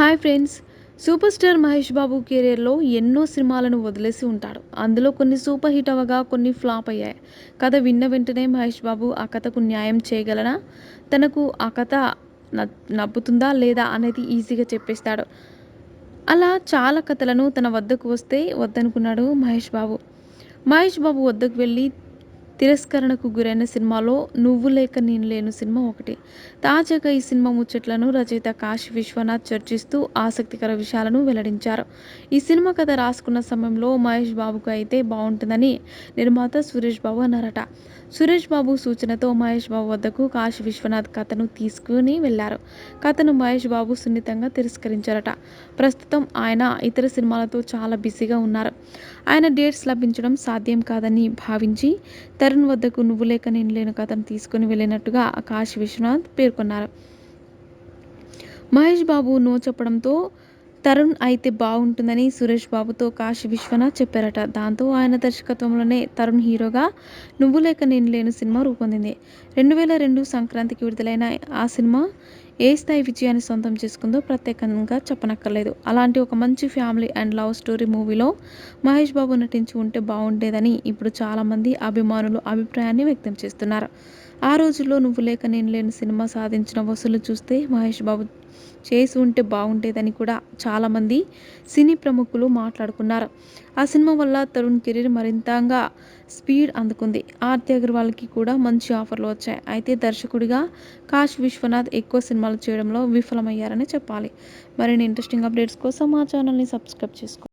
Hi friends. Super star Mahesh Babu కెరీర్లో ఎన్నో సినిమాలను వదిలేసి ఉంటాడు. అందులో కొన్ని సూపర్ హిట్ అవగా కొన్ని ఫ్లాప్ అయ్యాయి. కథ విన్న వెంటనే మహేష్ బాబు ఆ కథకు న్యాయం చేయగలనా? తనకు ఆ కథ నవ్వుతుందా లేదా అనేది ఈజీగా చెప్పేస్తాడు. అలా చాలా కథలను తన వద్దకు వస్తే వద్దనుకున్నాడు మహేష్ బాబు. మహేష్ బాబు వద్దకు వెళ్ళి తిరస్కరణకు గురైన సినిమాలో నువ్వు లేక నేను లేను సినిమా ఒకటి. తాజాగా ఈ సినిమా ముచ్చట్లను రచయిత కాశీ విశ్వనాథ్ చర్చిస్తూ ఆసక్తికర విషయాలను వెల్లడించారు. ఈ సినిమా కథ రాసుకున్న సమయంలో మహేష్ బాబుకు అయితే బాగుంటుందని నిర్మాత సురేష్ బాబు అన్నారట. సురేష్ బాబు సూచనతో మహేష్ బాబు వద్దకు కాశీ విశ్వనాథ్ కథను తీసుకుని వెళ్ళారు. కథను మహేష్ బాబు సున్నితంగా తిరస్కరించారట. ప్రస్తుతం ఆయన ఇతర సినిమాలతో చాలా బిజీగా ఉన్నారు. ఆయన డేట్స్ లభించడం సాధ్యం కాదని భావించి తరుణ్ వద్దకు నువ్వు లేక నేను లేను కథను తీసుకుని వెళ్ళినట్టుగా ఆకాష్ విశ్వనాథ్ పేర్కొన్నారు. మహేష్ బాబు నో చెప్పడంతో తరుణ్ అయితే బాగుంటుందని సురేష్ బాబుతో కాశీ విశ్వనాథ్ చెప్పారట. దాంతో ఆయన దర్శకత్వంలోనే తరుణ్ హీరోగా నువ్వు లేక నేను లేను సినిమా రూపొందింది. రెండు వేల రెండు సంక్రాంతికి విడుదలైన ఆ సినిమా ఏ స్థాయి విజయాన్ని సొంతం చేసుకుందో ప్రత్యేకంగా చెప్పనక్కర్లేదు. అలాంటి ఒక మంచి ఫ్యామిలీ అండ్ లవ్ స్టోరీ మూవీలో మహేష్ బాబు నటించి ఉంటే బాగుండేదని ఇప్పుడు చాలామంది అభిమానులు అభిప్రాయాన్ని వ్యక్తం చేస్తున్నారు. ఆ రోజుల్లో నువ్వు లేక నేను లేని సినిమా సాధించిన వసూలు చూస్తే మహేష్ బాబు చేసి ఉంటే బాగుండేదని కూడా చాలామంది సినీ ప్రముఖులు మాట్లాడుకున్నారు. ఆ సినిమా వల్ల తరుణ్ కెరీర్ మరింతగా స్పీడ్ అందుకుంది. ఆర్తి అగర్వాల్కి కూడా మంచి ఆఫర్లు వచ్చాయి. అయితే దర్శకుడిగా కాశ్ విశ్వనాథ్ ఎక్కువ సినిమాలు చేయడంలో విఫలమయ్యారని చెప్పాలి. మరిన్ని ఇంట్రెస్టింగ్ అప్డేట్స్ కోసం మా ఛానల్ని సబ్స్క్రైబ్ చేసుకోండి.